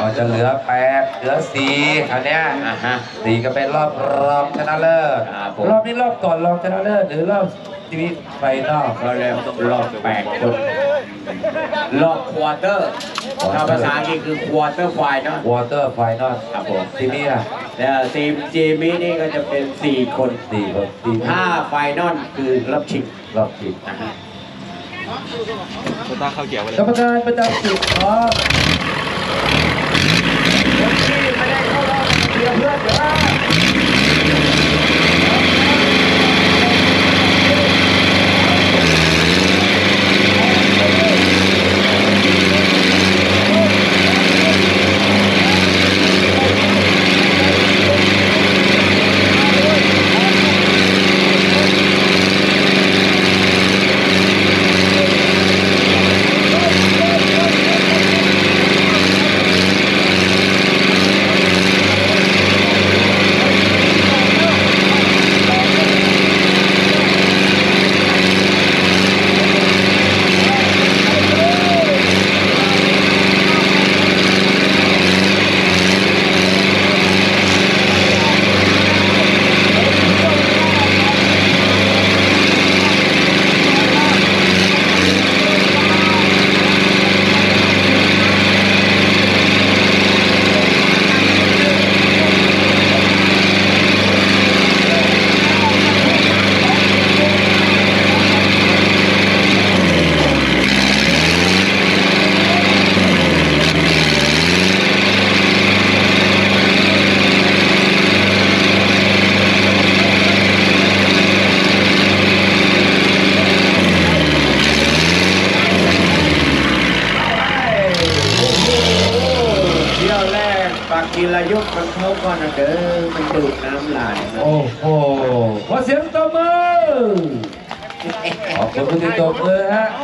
ก็จะเหลือแปดเหลือสี่อันเนี้ยอ่าฮะสี่ก็เป็นรอบรองชนะเลิศครับผม รอบนี้รอบก่อนรองชนะเลิศหรือรอบชีวิตไฟนอลก็เลยรอบแปดคน รอบควอเตอร์ถ้าภาษาอังกฤษคือควอเตอร์ไฟเนาะ วอเตอร์ไฟนอลครับผม ทีนี้อะแต่ทีมเจมินี่ก็จะเป็นสี่คนสี่คนทีมถ้าไฟนอลคือรอบชิงรอบชิงนะฮะ โควต้าเข้าเกี่ยวไปเลกรยรมการประจำจุดของคนที่ไม่ได้เข้ารอบ เรียนเพื่อนเดี๋ยวนะ เที่ยวแร กปากกินระยุกมันเขาก่อนนะเด้อมันดูดน้ำลายโอ้โหขอเสียงตบมือขอบคุณผู้ที่ตบมือฮะ